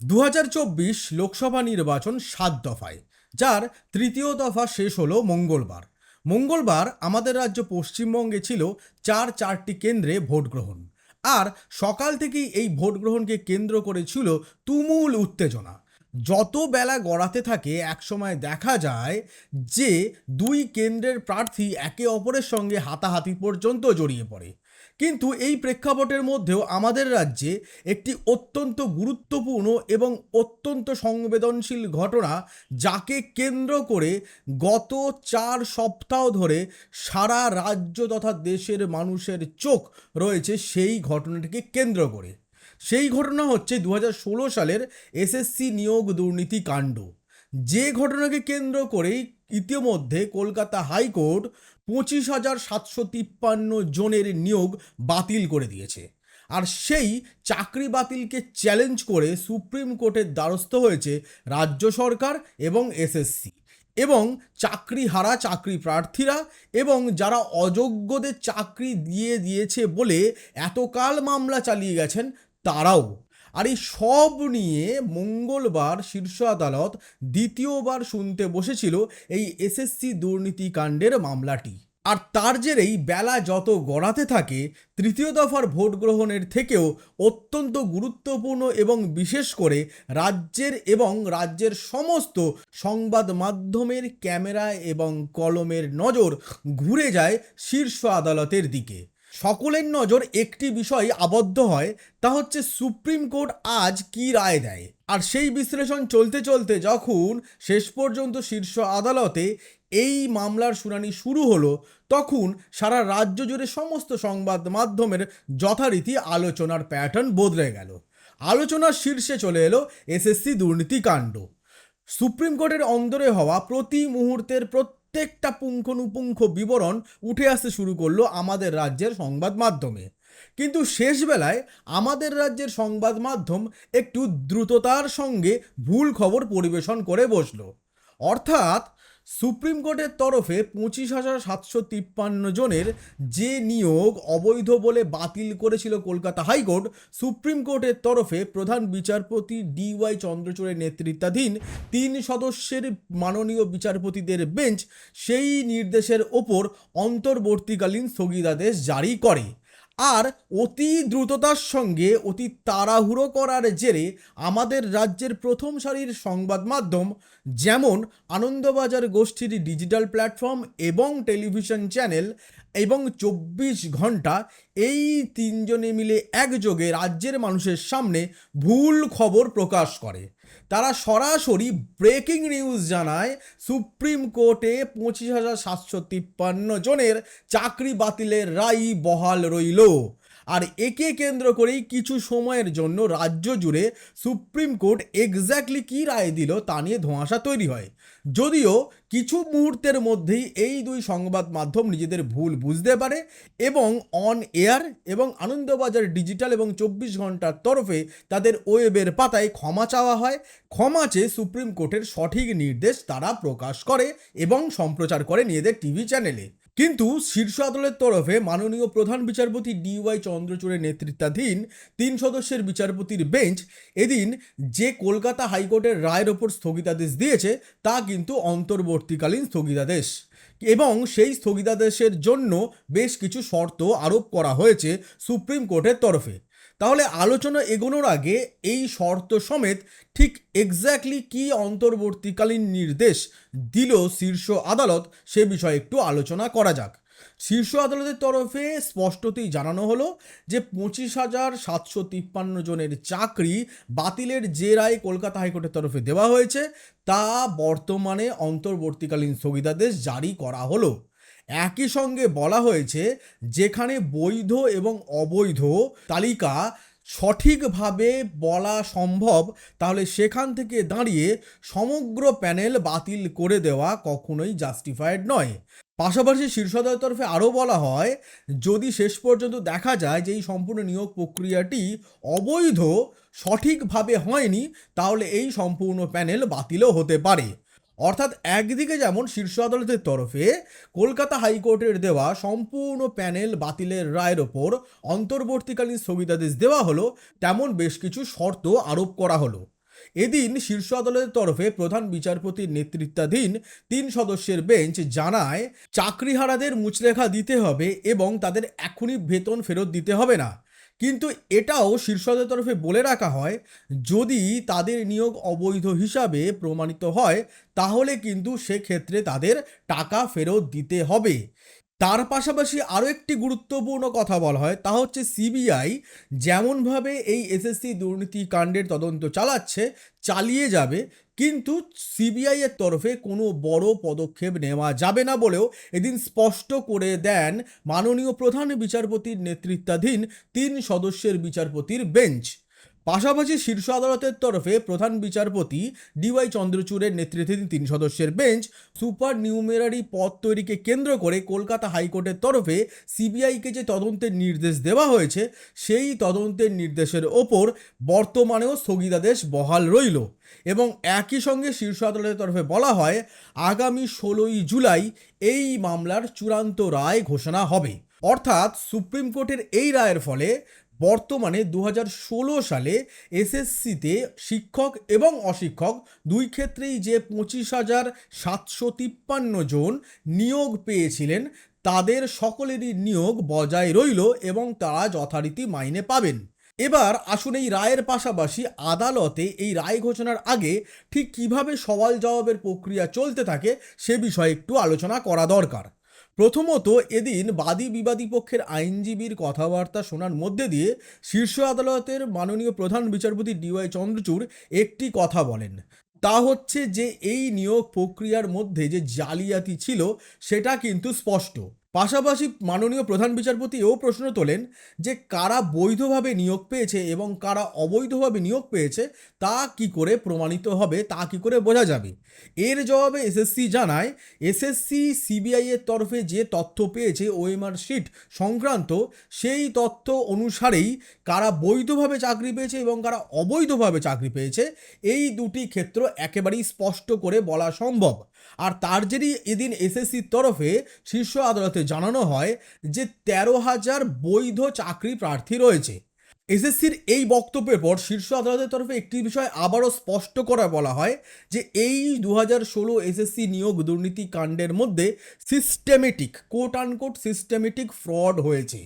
দু হাজার চব্বিশ লোকসভা নির্বাচন সাত দফায়, যার তৃতীয় দফা শেষ হলো মঙ্গলবার। মঙ্গলবার আমাদের রাজ্য পশ্চিমবঙ্গে ছিল চার চারটি কেন্দ্রে ভোট গ্রহণ। আর সকাল থেকেই এই ভোট গ্রহণকে কেন্দ্র করেছিল তুমুল উত্তেজনা। যত বেলা গড়াতে থাকে একসময় দেখা যায় যে দুই কেন্দ্রের প্রার্থী একে অপরের সঙ্গে হাতাহাতি পর্যন্ত জড়িয়ে পড়ে। কিন্তু এই প্রেক্ষাপটের মধ্যেও আমাদের রাজ্যে একটি অত্যন্ত গুরুত্বপূর্ণ এবং অত্যন্ত সংবেদনশীল ঘটনা, যাকে কেন্দ্র করে গত চার সপ্তাহ ধরে সারা রাজ্য তথা দেশের মানুষের চোখ রয়েছে সেই ঘটনাটিকে কেন্দ্র করে। সেই ঘটনা হচ্ছে দু হাজার ষোলো সালের এসএসসি নিয়োগ দুর্নীতি কাণ্ড। যে ঘটনাকে কেন্দ্র করেই ইতিমধ্যে কলকাতা হাইকোর্ট পঁচিশ হাজার সাতশো তিপ্পান্ন জনের নিয়োগ বাতিল করে দিয়েছে। আর সেই চাকরি বাতিলকে চ্যালেঞ্জ করে সুপ্রিম কোর্টের দ্বারস্থ হয়েছে রাজ্য সরকার এবং এসএসসি এবং চাকরি হারা চাকরি প্রার্থীরা এবং যারা অযোগ্যদের চাকরি দিয়ে দিয়েছে বলে এতকাল মামলা চালিয়ে গেছেন তারাও। আর এই সব নিয়ে মঙ্গলবার শীর্ষ আদালত দ্বিতীয়বার শুনতে বসেছিল এই এসএসসি দুর্নীতি কাণ্ডের মামলাটি। আর তার জেরেই বেলা যত গড়াতে থাকে, তৃতীয় দফার ভোট গ্রহণের থেকেও অত্যন্ত গুরুত্বপূর্ণ এবং বিশেষ করে রাজ্যের এবং রাজ্যের সমস্ত সংবাদ মাধ্যমের ক্যামেরা এবং কলমের নজর ঘুরে যায় শীর্ষ আদালতের দিকে। সকলের নজর একটি বিষয় আবদ্ধ হয়, তা হচ্ছে সুপ্রিম কোর্ট আজ কি রায় দেয়? আর সেই বিশ্লেষণ চলতে চলতে যখন শেষ পর্যন্ত শীর্ষ আদালতে এই মামলার শুনানি শুরু হলো, তখন সারা রাজ্য জুড়ে সমস্ত সংবাদ মাধ্যমের যথারীতি আলোচনার প্যাটার্ন বদলে গেল। আলোচনার শীর্ষে চলে এলো এসএসসি দুর্নীতি কাণ্ড। সুপ্রিম কোর্টের অন্দরে হওয়া প্রতি মুহূর্তের প্রত্যেকটা পুঙ্খানুপুঙ্খ বিবরণ উঠে আসতে শুরু করল আমাদের রাজ্যের সংবাদ মাধ্যমে। কিন্তু শেষবেলায় আমাদের রাজ্যের সংবাদ মাধ্যম একটু দ্রুততার সঙ্গে ভুল খবর পরিবেশন করে বসল। অর্থাৎ সুপ্রিম কোর্টের তরফে পঁচিশ হাজার সাতশো তিপ্পান্ন জনের যে নিয়োগ অবৈধ বলে বাতিল করেছিল কলকাতা হাইকোর্ট, সুপ্রিম কোর্টের তরফে প্রধান বিচারপতি ডিওয়াই চন্দ্রচূড়ের নেতৃত্বাধীন তিন সদস্যের মাননীয় বিচারপতিদের বেঞ্চ সেই নির্দেশের ওপর অন্তর্বর্তীকালীন স্থগিতাদেশ জারি করে। আর অতি দ্রুততার সঙ্গে অতি তাড়াহুড়ো করার জেরে আমাদের রাজ্যের প্রথম সারির সংবাদ মাধ্যম যেমন আনন্দবাজার গোষ্ঠীর ডিজিটাল প্ল্যাটফর্ম এবং টেলিভিশন চ্যানেল এবং চব্বিশ ঘণ্টা এই তিনজনে মিলে একযোগে রাজ্যের মানুষের সামনে ভুল খবর প্রকাশ করে। তারা সরাসরি ব্রেকিং নিউজ জানায়, সুপ্রিম কোর্টে পঁচিশ হাজার সাতশো তিপ্পান্ন জনের চাকরি বাতিলের রায় বহাল রইল। আর একে কেন্দ্র করেই কিছু সময়ের জন্য রাজ্য জুড়ে সুপ্রিম কোর্ট এক্স্যাক্টলি কী রায় দিল তা নিয়ে ধোঁয়াশা তৈরি হয়। যদিও কিছু মুহূর্তের মধ্যেই এই দুই সংবাদ মাধ্যম নিজেদের ভুল বুঝতে পারে এবং অন এয়ার এবং আনন্দবাজার ডিজিটাল এবং চব্বিশ ঘণ্টার তরফে তাদের ওয়েবের পাতায় ক্ষমা চাওয়া হয়। ক্ষমা চেয়ে সুপ্রিম কোর্টের সঠিক নির্দেশ তারা প্রকাশ করে এবং সম্প্রচার করে নিজেদের টিভি চ্যানেলে। কিন্তু শীর্ষ আদালতের তরফে মাননীয় প্রধান বিচারপতি ডিওয়াই চন্দ্রচূড়ের নেতৃত্বাধীন তিন সদস্যের বিচারপতির বেঞ্চ এদিন যে কলকাতা হাইকোর্টের রায়ের ওপর স্থগিতাদেশ দিয়েছে, তা কিন্তু অন্তর্বর্তীকালীন স্থগিতাদেশ। এবং সেই স্থগিতাদেশের জন্য বেশ কিছু শর্ত আরোপ করা হয়েছে সুপ্রিম কোর্টের তরফে। তাহলে আলোচনা এগোনোর আগে এই শর্ত সমেত ঠিক এক্স্যাক্টলি কি অন্তর্বর্তীকালীন নির্দেশ দিল শীর্ষ আদালত সে বিষয়ে একটু আলোচনা করা যাক। শীর্ষ আদালতের তরফে স্পষ্টতই জানানো হলো যে পঁচিশ হাজার সাতশো তিপ্পান্ন জনের চাকরি বাতিলের যে রায় কলকাতা হাইকোর্টের তরফে দেওয়া হয়েছে, তা বর্তমানে অন্তর্বর্তীকালীন স্থগিতাদেশ জারি করা হলো। একই সঙ্গে বলা হয়েছে, যেখানে বৈধ এবং অবৈধ তালিকা সঠিকভাবে বলা সম্ভব, তাহলে সেখান থেকে দাঁড়িয়ে সমগ্র প্যানেল বাতিল করে দেওয়া কখনোই জাস্টিফাইড নয়। পাশাপাশি শীর্ষ আদালতের তরফে আরও বলা হয়, যদি শেষ পর্যন্ত দেখা যায় যে এই সম্পূর্ণ নিয়োগ প্রক্রিয়াটি অবৈধ, সঠিকভাবে হয়নি, তাহলে এই সম্পূর্ণ প্যানেল বাতিলও হতে পারে। অর্থাৎ একদিকে যেমন শীর্ষ আদালতের তরফে কলকাতা হাইকোর্টের দেওয়া সম্পূর্ণ প্যানেল বাতিলের রায়ের ওপর অন্তর্বর্তীকালীন স্থগিতাদেশ দেওয়া হলো, তেমন বেশ কিছু শর্ত আরোপ করা হলো। এদিন শীর্ষ আদালতের তরফে প্রধান বিচারপতির নেতৃত্বাধীন তিন সদস্যের বেঞ্চ জানায়, চাকরিহারাদের মুচলেখা দিতে হবে এবং তাদের এখনই বেতন ফেরত দিতে হবে না। কিন্তু এটাও শীর্ষদের তরফে বলে রাখা হয়, যদি তাদের নিয়োগ অবৈধ হিসাবে প্রমাণিত হয়, তাহলে কিন্তু সেক্ষেত্রে তাদের টাকা ফেরত দিতে হবে। তার পাশাপাশি আরও একটি গুরুত্বপূর্ণ কথা বলা হয়, তা হচ্ছে সিবিআই যেমনভাবে এই এসএসসি দুর্নীতি কাণ্ডের তদন্ত চালাচ্ছে, চালিয়ে যাবে, কিন্তু সিবিআই এর তরফে কোনো বড় পদক্ষেপ নেওয়া যাবে না বলেও এদিন স্পষ্ট করে দেন মাননীয় প্রধান বিচারপতির নেতৃত্বাধীন তিন সদস্যের বিচারপতির বেঞ্চ। পাশাপাশি শীর্ষ আদালতের তরফে প্রধান বিচারপতি ডিওয়াই চন্দ্রচূড়ের নেতৃত্বাধীন তিন সদস্যের বেঞ্চ, সুপার নিউমেরারি পদ তৈরিকে কেন্দ্র করে কলকাতা হাইকোর্টের তরফে সিবিআইকে যে তদন্তের নির্দেশ দেওয়া হয়েছে, সেই তদন্তের নির্দেশের ওপর বর্তমানেও স্থগিতাদেশ বহাল রইল। এবং একই সঙ্গে শীর্ষ আদালতের তরফে বলা হয়, আগামী ষোলোই জুলাই এই মামলার চূড়ান্ত রায় ঘোষণা হবে। অর্থাৎ সুপ্রিম কোর্টের এই রায়ের ফলে বর্তমানে দু হাজার ষোলো সালে এসএসসিতে শিক্ষক এবং অশিক্ষক দুই ক্ষেত্রেই যে পঁচিশ হাজার সাতশো তিপ্পান্ন জন নিয়োগ পেয়েছিলেন, তাদের সকলেরই নিয়োগ বজায় রইল এবং তারা যথারীতি মাইনে পাবেন। এবার আসুন এই রায়ের পাশাপাশি আদালতে এই রায় ঘোষণার আগে ঠিক কীভাবে সওয়াল জবাবের প্রক্রিয়া চলতে থাকে সে বিষয়ে একটু আলোচনা করা দরকার। প্রথমত এদিন বাদী বিবাদী পক্ষের আইনজীবীর কথাবার্তা শোনার মধ্যে দিয়ে শীর্ষ আদালতের মাননীয় প্রধান বিচারপতি ডিওয়াই চন্দ্রচূড় একটি কথা বলেন। তা হচ্ছে যে এই নিয়োগ প্রক্রিয়ার মধ্যে যে জালিয়াতি ছিল সেটা কিন্তু স্পষ্ট। পাশাপাশি মাননীয় প্রধান বিচারপতি এও প্রশ্ন তোলেন যে কারা বৈধভাবে নিয়োগ পেয়েছে এবং কারা অবৈধভাবে নিয়োগ পেয়েছে, তা কি করে প্রমাণিত হবে, তা কি করে বোঝা যাবে? এর জবাবে এসএসসি জানায় এসএসসি সিবিআই এর তরফে যে তথ্য পেয়েছে ওএমআর শিট সংক্রান্ত, সেই তথ্য অনুসারেই কারা বৈধভাবে চাকরি পেয়েছে এবং কারা অবৈধভাবে চাকরি পেয়েছে, এই দুটি ক্ষেত্র একেবারেই স্পষ্ট করে বলা সম্ভব। আর তার জেরই এদিন এসএসসির তরফে শীর্ষ আদালতে জানানো হয় যে তেরো হাজার বৈধ চাকরি প্রার্থী রয়েছে। এসএসসির এই বক্তব্যের পর শীর্ষ আদালতের তরফে একটি বিষয় আবারও স্পষ্ট করা বলা হয় যে এই দু হাজার ষোলো এসএসসি নিয়োগ দুর্নীতি কাণ্ডের মধ্যে systematic quote unquote systematic fraud হয়েছে।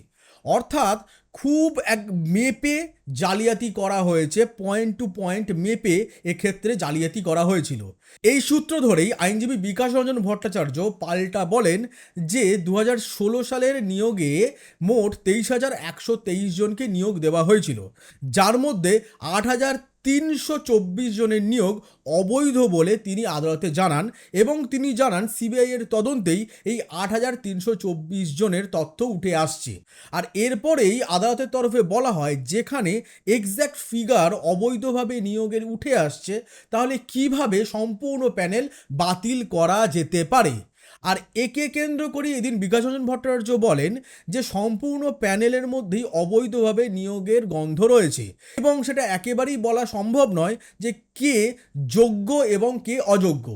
অর্থাৎ খুব এক মেপে জালিয়াতি করা হয়েছে পয়েন্ট টু পয়েন্ট মেপে এক্ষেত্রে জালিয়াতি করা হয়েছিল। এই সূত্র ধরেই আইনজীবী বিকাশ রঞ্জন ভট্টাচার্য পাল্টা বলেন যে দু হাজার ষোলো সালের নিয়োগে মোট তেইশ হাজার একশো তেইশ জনকে নিয়োগ দেওয়া হয়েছিল। যার মধ্যে আট হাজার তিনশো চব্বিশ জনের নিয়োগ অবৈধ বলে তিনি আদালতে জানান এবং তিনি জানান সিবিআইয়ের তদন্তেই এই আট হাজার তিনশো চব্বিশ জনের তথ্য উঠে আসছে। আর এরপরেই আদালতের তরফে বলা হয়, যেখানে এক্স্যাক্ট ফিগার অবৈধভাবে নিয়োগের উঠে আসছে, তাহলে কীভাবে সম্পূর্ণ প্যানেল বাতিল করা যেতে পারে? আর একে কেন্দ্র করে এদিন বিকাশ রঞ্জন ভট্টাচার্য বলেন যে সম্পূর্ণ প্যানেলের মধ্যেই অবৈধভাবে নিয়োগের গন্ধ রয়েছে এবং সেটা একেবারেই বলা সম্ভব নয় যে কে যোগ্য এবং কে অযোগ্য।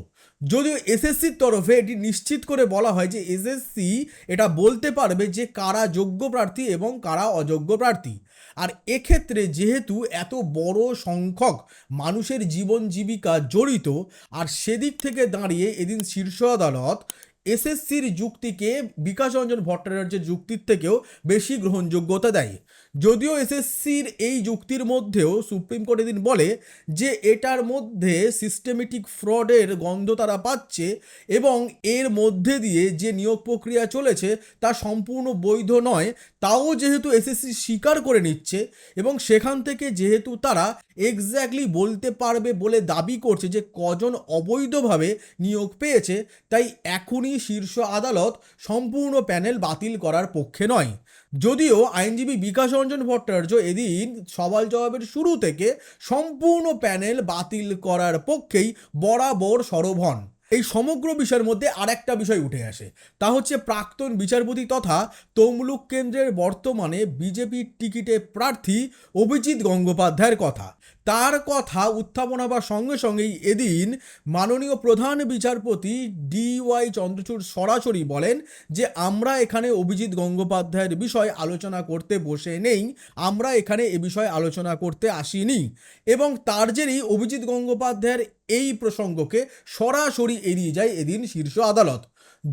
যদিও এসএসসির তরফে এটি নিশ্চিত করে বলা হয় যে এসএসসি এটা বলতে পারবে যে কারা যোগ্য প্রার্থী এবং কারা অযোগ্য প্রার্থী। আর এক্ষেত্রে যেহেতু এত বড় সংখ্যক মানুষের জীবন জীবিকা জড়িত, আর সেদিক থেকে দাঁড়িয়ে এদিন শীর্ষ আদালত এসএসসির যুক্তিকে বিকাশ রঞ্জন ভট্টাচার্যের যুক্তির থেকেও বেশি গ্রহণযোগ্যতা দেয়। যদিও এসএসসির এই যুক্তির মধ্যেও সুপ্রিম কোর্ট এদিন বলে যে এটার মধ্যে সিস্টেমেটিক ফ্রডের গন্ধ তারা পাচ্ছে এবং এর মধ্যে দিয়ে যে নিয়োগ প্রক্রিয়া চলেছে তা সম্পূর্ণ বৈধ নয়, তাও যেহেতু এসএসসি স্বীকার করে নিচ্ছে এবং সেখান থেকে যেহেতু তারা এক্স্যাক্টলি বলতে পারবে বলে দাবি করছে যে কজন অবৈধভাবে নিয়োগ পেয়েছে, তাই এখনই শীর্ষ আদালত সম্পূর্ণ প্যানেল বাতিল করার পক্ষে নয়। যদিও আইনজীবী বিকাশ রঞ্জন ভট্টাচার্য এদিন সওয়াল জবাবের শুরু থেকে সম্পূর্ণ প্যানেল বাতিল করার পক্ষেই বরাবর সরব হন। এই সমগ্র বিষয়ের মধ্যে আর একটা বিষয় উঠে আসে। তা হচ্ছে প্রাক্তন বিচারপতি তথা তমলুক কেন্দ্রের বর্তমানে বিজেপির টিকিটে প্রার্থী অভিজিৎ গঙ্গোপাধ্যায়ের কথা। তার কথা উত্থাপন হবার সঙ্গে সঙ্গেই এদিন মাননীয় প্রধান বিচারপতি ডি ওয়াই চন্দ্রচূড় সরাসরি বলেন যে, আমরা এখানে অভিজিৎ গঙ্গোপাধ্যায়ের বিষয় আলোচনা করতে বসে নেই। আমরা এখানে এ বিষয়ে আলোচনা করতে আসিনি। এবং তার জেরেই অভিজিৎ গঙ্গোপাধ্যায়ের এই প্রসঙ্গকে সরাসরি এড়িয়ে যায় এদিন শীর্ষ আদালত।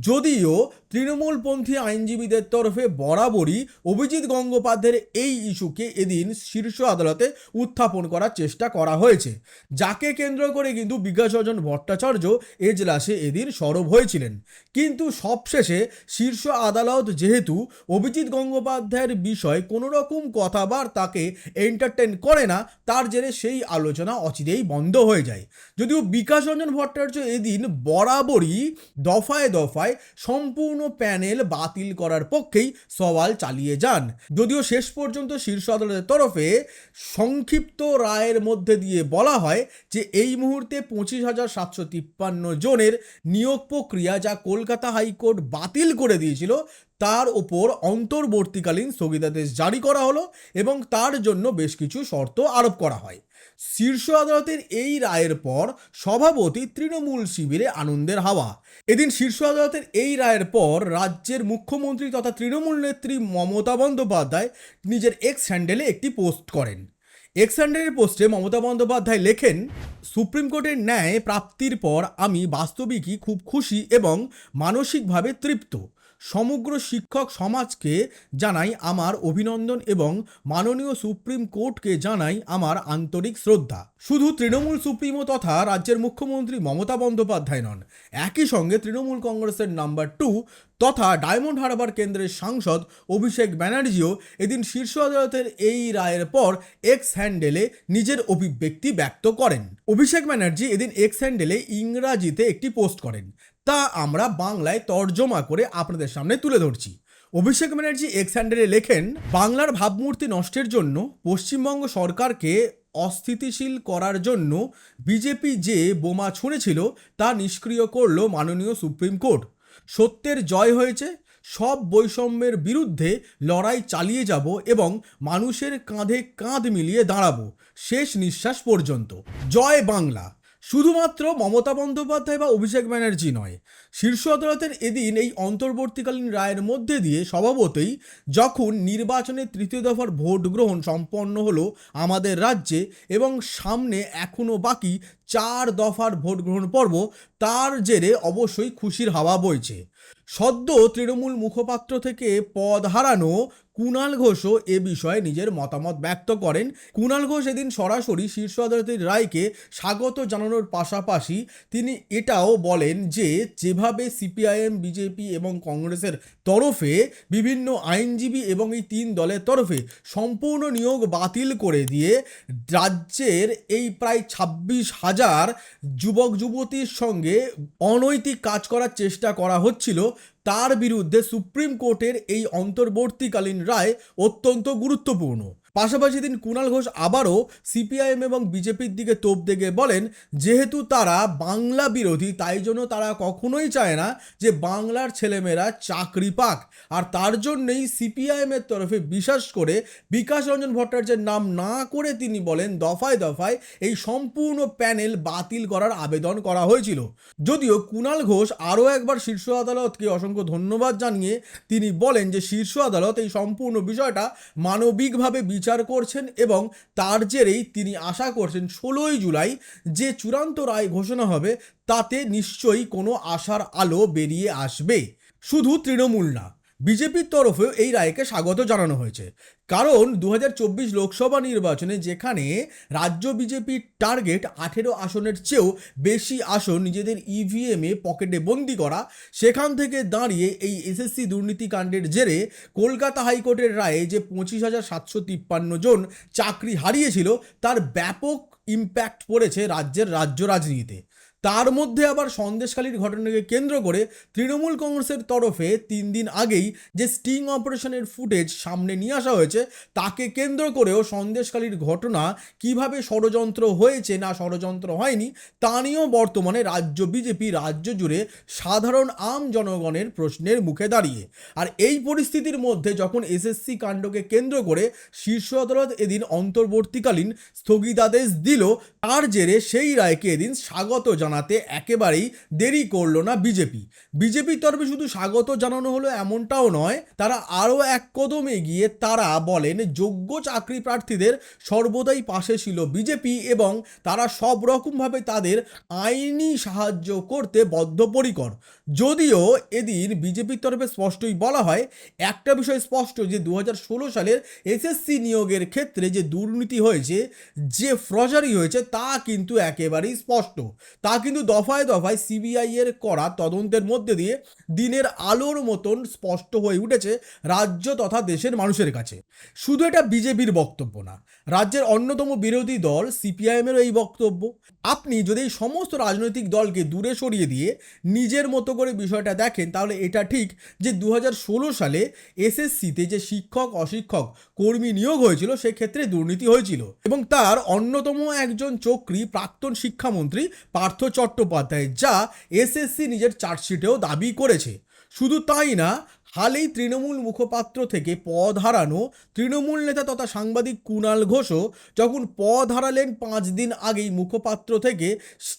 যদিও তৃণমূলপন্থী আইনজীবীদের তরফে বরাবরই অভিজিৎ গঙ্গোপাধ্যায়ের এই ইস্যুকে এদিন শীর্ষ আদালতে উত্থাপন করার চেষ্টা করা হয়েছে। যাকে কেন্দ্র করে কিন্তু বিকাশরঞ্জন ভট্টাচার্য এজলাসে এদিন সরব হয়েছিলেন। কিন্তু সবশেষে শীর্ষ আদালত যেহেতু অভিজিৎ গঙ্গোপাধ্যায়ের বিষয়ে কোনো রকম কথাবার্তাকে এন্টারটেন করে না, তার জেরে সেই আলোচনা অচিরেই বন্ধ হয়ে যায়। যদিও বিকাশ রঞ্জন ভট্টাচার্য এদিন বরাবরই দফায় দফায় সম্পূর্ণ প্যানেল বাতিল করার পক্ষেই সওয়াল চালিয়ে যান। যদিও শেষ পর্যন্ত শীর্ষ আদালতের তরফে সংক্ষিপ্ত রায়ের মধ্যে দিয়ে বলা হয় যে, এই মুহূর্তে পঁচিশ হাজার সাতশো তিপ্পান্ন জনের নিয়োগ প্রক্রিয়া যা কলকাতা হাইকোর্ট বাতিল করে দিয়েছিল, তার ওপর অন্তর্বর্তীকালীন স্থগিতাদেশ জারি করা হলো এবং তার জন্য বেশ কিছু শর্ত আরোপ করা হয়। শীর্ষ আদালতের এই রায়ের পর সভাপতি তৃণমূল শিবিরে আনন্দের হাওয়া। এদিন শীর্ষ আদালতের এই রায়ের পর রাজ্যের মুখ্যমন্ত্রী তথা তৃণমূল নেত্রী মমতা বন্দ্যোপাধ্যায় নিজের এক্স হ্যান্ডেলে একটি পোস্ট করেন। এক্স হ্যান্ডেলের পোস্টে মমতা বন্দ্যোপাধ্যায় লেখেন, সুপ্রিম কোর্টের ন্যায় প্রাপ্তির পর আমি বাস্তবিকই খুব খুশি এবং মানসিকভাবে তৃপ্ত। সমগ্র শিক্ষক সমাজকে জানাই আমার অভিনন্দন এবং মাননীয় সুপ্রিম কোর্টকে জানাই আমার আন্তরিক শ্রদ্ধা। শুধু তৃণমূল সুপ্রিমো তথা রাজ্যের মুখ্যমন্ত্রী মমতা বন্দ্যোপাধ্যায় নন, একই সঙ্গে তৃণমূল কংগ্রেসের নাম্বার টু তথা ডায়মন্ড হারবার কেন্দ্রের সাংসদ অভিষেক ব্যানার্জিও এদিন শীর্ষ আদালতের এই রায়ের পর এক্স হ্যান্ডেলে নিজের অভিব্যক্তি ব্যক্ত করেন। অভিষেক ব্যানার্জি এদিন এক্স হ্যান্ডেলে ইংরাজিতে একটি পোস্ট করেন। তা আমরা বাংলায় তর্জমা করে আপনাদের সামনে তুলে ধরছি। অভিষেক ব্যানার্জি এক্স হ্যান্ডেলে লেখেন, বাংলার ভাবমূর্তি নষ্টের জন্য পশ্চিমবঙ্গ সরকারকে অস্থিতিশীল করার জন্য বিজেপি যে বোমা ছুঁড়েছিল তা নিষ্ক্রিয় করল মাননীয় সুপ্রিম কোর্ট। সত্যের জয় হয়েছে, সব বৈষম্যের বিরুদ্ধে লড়াই চালিয়ে যাব এবং মানুষের কাঁধে কাঁধ মিলিয়ে দাঁড়াবো। শেষ নিঃশ্বাস পর্যন্ত। জয় বাংলা। শুধুমাত্র মমতা বন্দ্যোপাধ্যায় বা অভিষেক ব্যানার্জি নয়, শীর্ষ আদালতের এদিন এই অন্তর্বর্তীকালীন রায়ের মধ্যে দিয়ে স্বভাবতই যখন নির্বাচনের তৃতীয় দফার ভোট গ্রহণ সম্পন্ন হলো আমাদের রাজ্যে এবং সামনে এখনও বাকি চার দফার ভোট গ্রহণ পর্ব, তার জেরে অবশ্যই খুশির হাওয়া বইছে। সদ্য তৃণমূল মুখপাত্র থেকে পদ হারানো কুণাল ঘোষও এ বিষয়ে নিজের মতামত ব্যক্ত করেন। কুণাল ঘোষ এদিন সরাসরি শীর্ষ আদালতের রায়কে স্বাগত জানানোর পাশাপাশি তিনি এটাও বলেন যে, যেভাবে সিপিআইএম, বিজেপি এবং কংগ্রেসের তরফে বিভিন্ন আইনজীবী এবং এই তিন দলের তরফে সম্পূর্ণ নিয়োগ বাতিল করে দিয়ে রাজ্যের এই প্রায় ছাব্বিশ হাজার যুবক যুবতীর সঙ্গে অনৈতিক কাজ করার চেষ্টা করা হচ্ছিল। তার বিরুদ্ধে সুপ্রিম কোর্টের এই অন্তর্বর্তীকালীন রায় অত্যন্ত গুরুত্বপূর্ণ। পাশাপাশি দিন কুণাল ঘোষ আবারও সিপিআইএম এবং বিজেপির দিকে তোপ দেখে বলেন, যেহেতু তারা বাংলা বিরোধী, তাই জন্য তারা কখনোই চায় না যে বাংলার ছেলেমেয়েরা চাকরি পাক। আর তার জন্যই সিপিআইএমের তরফে বিশেষ করে বিকাশ রঞ্জন ভট্টাচার্যের নাম না করে তিনি বলেন, দফায় দফায় এই সম্পূর্ণ প্যানেল বাতিল করার আবেদন করা হয়েছিল। যদিও কুণাল ঘোষ আরও একবার শীর্ষ আদালতকে অসংখ্য ধন্যবাদ জানিয়ে তিনি বলেন যে, শীর্ষ আদালত এই সম্পূর্ণ বিষয়টা মানবিকভাবে করছেন এবং তার জেরেই তিনি আশা করছেন ষোলোই জুলাই যে চূড়ান্ত রায় ঘোষণা হবে, তাতে নিশ্চয়ই কোনো আশার আলো বেরিয়ে আসবে। শুধু তৃণমূল না, বিজেপির তরফেও এই রায়কে স্বাগত জানানো হয়েছে। কারণ দু হাজার চব্বিশ লোকসভা নির্বাচনে যেখানে রাজ্য বিজেপির টার্গেট আঠেরো আসনের চেয়েও বেশি আসন নিজেদের ইভিএমে পকেটে বন্দি করা, সেখান থেকে দাঁড়িয়ে এই এসএসসি দুর্নীতিকাণ্ডের জেরে কলকাতা হাইকোর্টের রায়ে যে পঁচিশ হাজার সাতশো তিপ্পান্ন জন চাকরি হারিয়েছিল, তার ব্যাপক ইম্প্যাক্ট পড়েছে রাজ্যের রাজ্য রাজনীতিতে। তার মধ্যে আবার সন্দেশকালীর ঘটনাকে কেন্দ্র করে তৃণমূল কংগ্রেসের তরফে তিন দিন আগেই যে স্টিং অপারেশনের ফুটেজ সামনে নিয়ে আসা হয়েছে, তাকে কেন্দ্র করেও সন্দেশকালীর ঘটনা কীভাবে ষড়যন্ত্র হয়েছে না ষড়যন্ত্র হয়নি, তা নিয়েও বর্তমানে রাজ্য বিজেপি রাজ্য জুড়ে সাধারণ আম জনগণের প্রশ্নের মুখে দাঁড়িয়ে। আর এই পরিস্থিতির মধ্যে যখন এসএসসি কাণ্ডকে কেন্দ্র করে শীর্ষ আদালত এদিন অন্তর্বর্তীকালীন স্থগিতাদেশ দিল, তার জেরে সেই রায়কে এদিন স্বাগত জানাতে একেবারেই দেরি করল না বিজেপি। বিজেপির তরফে শুধু স্বাগত জানানো হলো এমনটাও নয়, তারা আরও এক কদম এগিয়ে তারা বলেন, যোগ্য চাকরি প্রার্থীদের সর্বদাই পাশে ছিল বিজেপি এবং তারা সব রকমভাবে তাদের আইনি সাহায্য করতে বদ্ধপরিকর। যদিও এদিন বিজেপির তরফে স্পষ্টই বলা হয়, একটা বিষয় স্পষ্ট যে দু হাজার ষোলো সালের এসএসসি নিয়োগের ক্ষেত্রে যে দুর্নীতি হয়েছে, যে ফ্রজারি হয়েছে, তা কিন্তু একেবারেই স্পষ্ট। তা কিন্তু দফায় দফায় সিবিআই এর করা তদন্তের মধ্যে দিয়ে দিনের আলোর মতন স্পষ্ট হয়ে উঠেছে রাজ্য তথা দেশের মানুষের কাছে। শুধু এটা বিজেপির বক্তব্য না, রাজ্যের অন্যতম বিরোধী দল সিপিআইএমেরও এই বক্তব্য। আপনি যদি এই সমস্ত রাজনৈতিক দলকে দূরে সরিয়ে দিয়ে নিজের মতো করে বিষয়টা দেখেন, তাহলে এটা ঠিক যে দু সালে এসএসসিতে যে শিক্ষক, অশিক্ষক কর্মী নিয়োগ হয়েছিল, সেক্ষেত্রে দুর্নীতি হয়েছিল। এবং তার অন্যতম একজন চক্রী প্রাক্তন শিক্ষামন্ত্রী পার্থ চট্টোপাধ্যায়, যা এসএসসি নিজের চার্জশিটেও দাবি করেছে। শুধু তাই না হালেই তৃণমূল মুখপাত্র থেকে পদ হারানো তৃণমূল নেতা তথা সাংবাদিক কুণাল ঘোষও যখন পদ হারালেন পাঁচ দিন আগেই মুখপাত্র থেকে,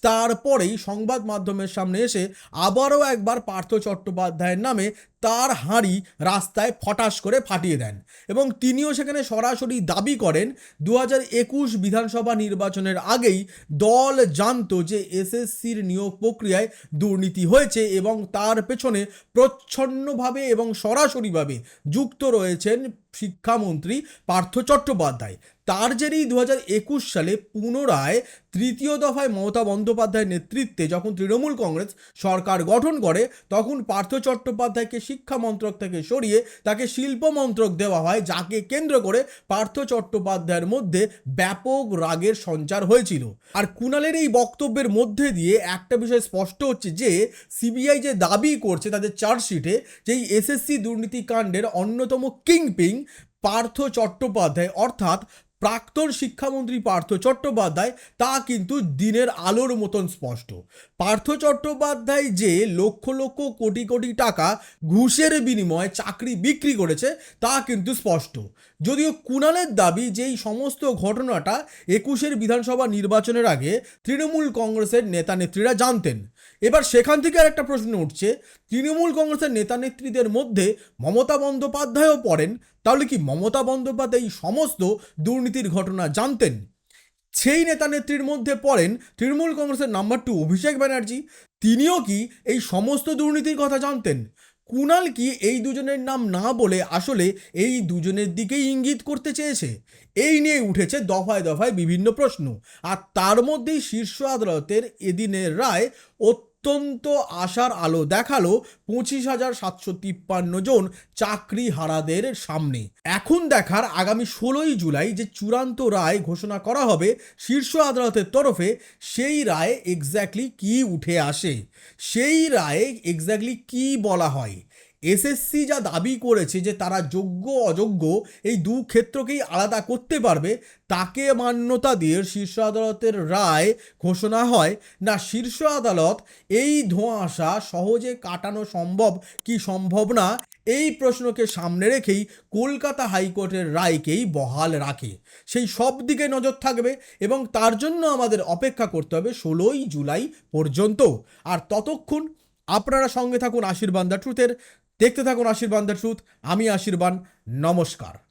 তারপরেই সংবাদ মাধ্যমের সামনে এসে আবারও একবার পার্থ চট্টোপাধ্যায়ের নামে তার হাঁড়ি রাস্তায় ফটাশ করে ফাটিয়ে দেন এবং তিনিও সেখানে সরাসরি দাবি করেন দু একুশ বিধানসভা নির্বাচনের আগেই দল জানতো যে এসএসসির নিয়োগ প্রক্রিয়ায় দুর্নীতি হয়েছে এবং তার পেছনে প্রচ্ছন্নভাবে এবং সরাসরিভাবে যুক্ত রয়েছেন শিক্ষামন্ত্রী পার্থ চট্টোপাধ্যায়। তার জেরেই দু একুশ সালে পুনরায় তৃতীয় দফায় মমতা বন্দ্যোপাধ্যায়ের নেতৃত্বে যখন তৃণমূল কংগ্রেস সরকার গঠন করে, তখন পার্থ চট্টোপাধ্যায়কে শিক্ষা মন্ত্রক থেকে সরিয়ে তাকে শিল্প মন্ত্রক দেওয়া হয়, যাকে কেন্দ্র করে পার্থ চট্টোপাধ্যায়ের মধ্যে ব্যাপক রাগের সঞ্চার হয়েছিল। আর কুণালের এই বক্তব্যের মধ্যে দিয়ে একটা বিষয় স্পষ্ট হচ্ছে যে, সিবিআই যে দাবি করছে তাদের চার্জশিটে, যে এসএসসি দুর্নীতি কাণ্ডের অন্যতম কিংপিং পার্থ চট্টোপাধ্যায়, অর্থাৎ প্রাক্তন শিক্ষামন্ত্রী পার্থ চট্টোপাধ্যায়, তা কিন্তু দিনের আলোর মতন স্পষ্ট। পার্থ চট্টোপাধ্যায় যে লক্ষ লক্ষ কোটি কোটি টাকা ঘুষের বিনিময়ে চাকরি বিক্রি করেছে, তা কিন্তু স্পষ্ট। যদিও কুণালের দাবি যে এই সমস্ত ঘটনাটা একুশের বিধানসভা নির্বাচনের আগে তৃণমূল কংগ্রেসের নেতা নেত্রীরা জানতেন। এবার সেখান থেকে আর একটা প্রশ্ন উঠছে, তৃণমূল কংগ্রেসের নেতা নেত্রীদের মধ্যে মমতা বন্দ্যোপাধ্যায়ও পড়েন, তাহলে কি মমতা বন্দ্যোপাধ্যায় এই সমস্ত দুর্নীতির ঘটনা জানতেন? সেই নেতা নেত্রীর মধ্যে পড়েন তৃণমূল কংগ্রেসের নাম্বার টু অভিষেক ব্যানার্জি, তিনিও কি এই সমস্ত দুর্নীতির কথা জানতেন? কুণাল কি এই দুজনের নাম না বলে আসলে এই দুজনের দিকেই ইঙ্গিত করতে চেয়েছে? এই নিয়ে উঠেছে দফায় দফায় বিভিন্ন প্রশ্ন। আর তার মধ্যেই শীর্ষ আদালতের এদিনের রায় অত্যন্ত আশার আলো দেখাল পঁচিশ হাজার সাতশো তিপ্পান্ন জন চাকরি হারাদের সামনে। এখন দেখার আগামী ষোলোই জুলাই যে চূড়ান্ত রায় ঘোষণা করা হবে শীর্ষ আদালতের তরফে, সেই রায়ে এক্স্যাক্টলি কি উঠে আসে? সেই রায়ে এক্স্যাক্টলি কি বলা হয়? এসএসসি যা দাবি করেছে যে তারা যোগ্য, অযোগ্য এই দু ক্ষেত্রকেই আলাদা করতে পারবে, তাকে মান্যতা দিয়ে শীর্ষ আদালতের রায় ঘোষণা হয়। না, শীর্ষ আদালত এই ধোঁয়াশা সহজে কাটানো সম্ভব কি সম্ভব না, এই প্রশ্নকে সামনে রেখেই কলকাতা হাইকোর্টের রায়কেই বহাল রাখে। সেই সব দিকে নজর থাকবে এবং তার জন্য আমাদের অপেক্ষা করতে হবে ষোলোই জুলাই পর্যন্ত। আর ততক্ষণ আপনারা সঙ্গে থাকুন আশীর্বাদ ট্রুথের। দেখতে থাকুন আশীর্বাদ দ্য ট্রুথ আমি আশীর্বাদ নমস্কার।